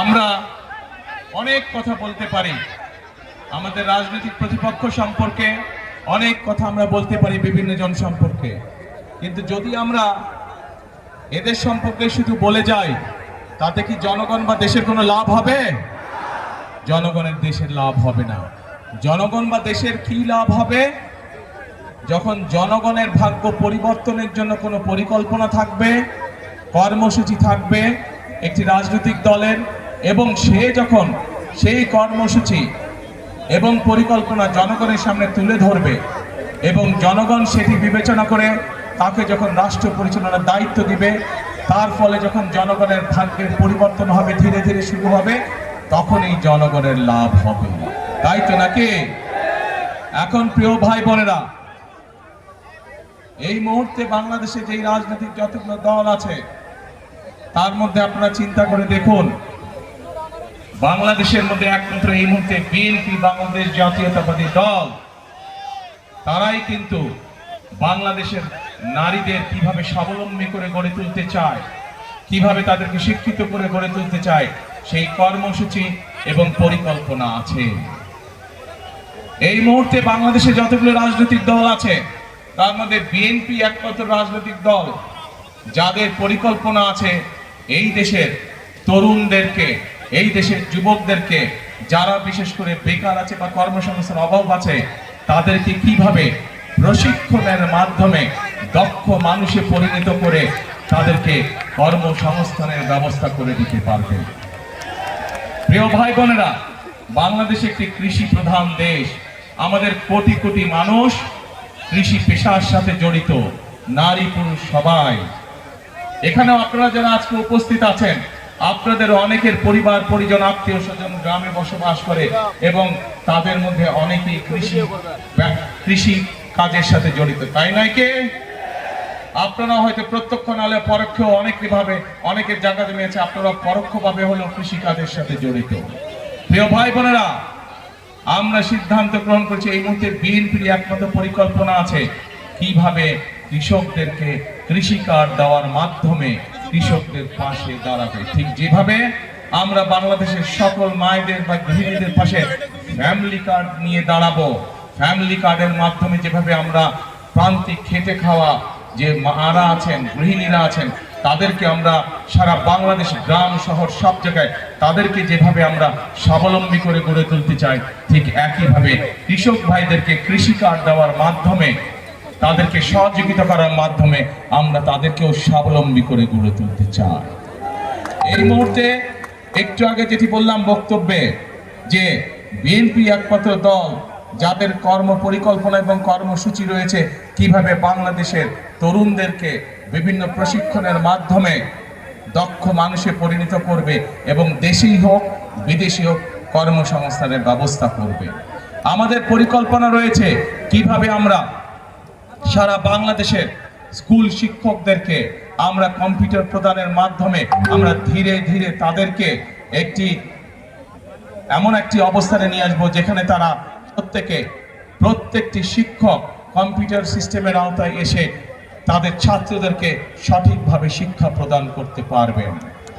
আমরা অনেক কথা বলতে পারি। আমাদের রাজনৈতিক প্রতিপক্ষ সম্পর্কে অনেক কথা আমরা বলতে পারি বিভিন্ন জন সম্পর্কে। কিন্তু যদি আমরা এদের সম্পর্কে শুধু বলে যাই, তাতে কি জনগণ বা দেশের কোনো লাভ হবে? জনগণের দেশের লাভ হবে না। জনগণ বা দেশের কি লাভ হবে? যখন জনগণের ভাগ্য পরিবর্তনের জন্য কোনো পরিকল্পনা থাকবে, কর্মসূচি থাকবে একটি রাজনৈতিক দলের এবং সে যখন সেই কর্মসূচি এবং পরিকল্পনা জনগণের সামনে তুলে ধরবে এবং জনগণ সেটি বিবেচনা করে তাকে যখন রাষ্ট্র পরিচালনার দায়িত্ব দিবে, তার ফলে যখন জনগণের ভাগ্যের পরিবর্তন হবে, ধীরে ধীরে শুরু হবে, তখনই জনগণের লাভ হবে। তাই তো নাকি? এখন প্রিয় ভাই বোনেরা, এই মুহূর্তে বাংলাদেশে যেই রাজনৈতিক যতগুলো দল আছে তার মধ্যে আপনারা চিন্তা করে দেখুন, বাংলাদেশের মধ্যে একমাত্র এই মুহূর্তে বিএনপি বাংলাদেশ জাতীয়তাবাদী দল। তারাই কিন্তু বাংলাদেশের নারীদের কীভাবে স্বাবলম্বী করে গড়ে তুলতে চায়, কীভাবে তাদেরকে শিক্ষিত করে গড়ে তুলতে চায়, সেই কর্মসূচি এবং পরিকল্পনা আছে। এই মুহূর্তে বাংলাদেশে যতগুলো রাজনৈতিক দল আছে, তার মধ্যে বিএনপি একমাত্র রাজনৈতিক দল, যাদের পরিকল্পনা আছে এই দেশের তরুণদেরকে, এই দেশের যুবকদেরকে যারা বিশেষ করে বেকার আছে বা কর্মসংস্থান অভাব আছে, তাদেরকে কীভাবে প্রশিক্ষণের মাধ্যমে দক্ষ মানুষে পরিণত করে তাদেরকে কর্মসংস্থানের ব্যবস্থা করে দিতে পারবে? প্রিয় ভাই বোনেরা বাংলাদেশ একটি কৃষি প্রধান দেশ। আমাদের কোটি কোটি মানুষ কৃষি পেশার সাথে জড়িত, নারী পুরুষ সবাই। এখানেও আপনারা যারা আজকে উপস্থিত আছেন, আপনাদের অনেকের পরিবার, পরিজন, আত্মীয় স্বজন গ্রামে বসবাস করে এবং তাদের মধ্যে অনেকেই কৃষি কৃষি কাজের সাথে জড়িত। তাই নয় কে? আপনারা হয়তো প্রত্যক্ষ নালে পরোক্ষ অনেকভাবে, অনেকের জায়গা জমি আছে আপনারা পরোক্ষভাবে হলেও কৃষিকাজের সাথে জড়িত। প্রিয় ভাই বোনেরা, আমরা সিদ্ধান্ত গ্রহণ করছি, এই মুহূর্তে বিএনপির একমাত্র পরিকল্পনা আছে কীভাবে কৃষকদেরকে কৃষি কার্ড দেওয়ার মাধ্যমে কৃষকদের পাশে দাঁড়াবে। ঠিক যেভাবে আমরা বাংলাদেশের সকল মায়েদের বা গৃহিণীদের পাশে ফ্যামিলি কার্ড নিয়ে দাঁড়াবো ফ্যামিলি কার্ডের মাধ্যমে যেভাবে আমরা প্রান্তিক খেটে খাওয়া যে মারা আছেন, গৃহিণীরা আছেন, তাদেরকে আমরা সারা বাংলাদেশ, গ্রাম, শহর, সব জায়গায় তাদেরকে যেভাবে আমরা স্বাবলম্বী করে গড়ে তুলতে চাই, ঠিক একইভাবে কৃষক ভাইদেরকে কৃষি কার্ড দেওয়ার মাধ্যমে তাদেরকে সহযোগিতা করার মাধ্যমে আমরা তাদেরকেও স্বাবলম্বী করে গড়ে তুলতে চাই। এই মুহূর্তে একটু আগে যেটি বললাম বক্তব্যে যে বিএনপি একমাত্র দল যাদের কর্ম পরিকল্পনা এবং কর্মসূচি রয়েছে, কীভাবে বাংলাদেশের তরুণদেরকে বিভিন্ন প্রশিক্ষণের মাধ্যমে দক্ষ মানুষে পরিণত করবে এবং দেশেই হোক বিদেশি হোক কর্মসংস্থানের ব্যবস্থা করবে। আমাদের পরিকল্পনা রয়েছে কীভাবে আমরা সারা বাংলাদেশের স্কুল শিক্ষকদেরকে আমরা কম্পিউটার প্রদানের মাধ্যমে আমরা ধীরে ধীরে তাদেরকে একটি, এমন একটি অবস্থানে নিয়ে আসব যেখানে তারা প্রত্যেকে, প্রত্যেকটি শিক্ষক কম্পিউটার সিস্টেমের আওতায় এসে তাদের ছাত্রদেরকে সঠিকভাবে শিক্ষা প্রদান করতে পারবেন।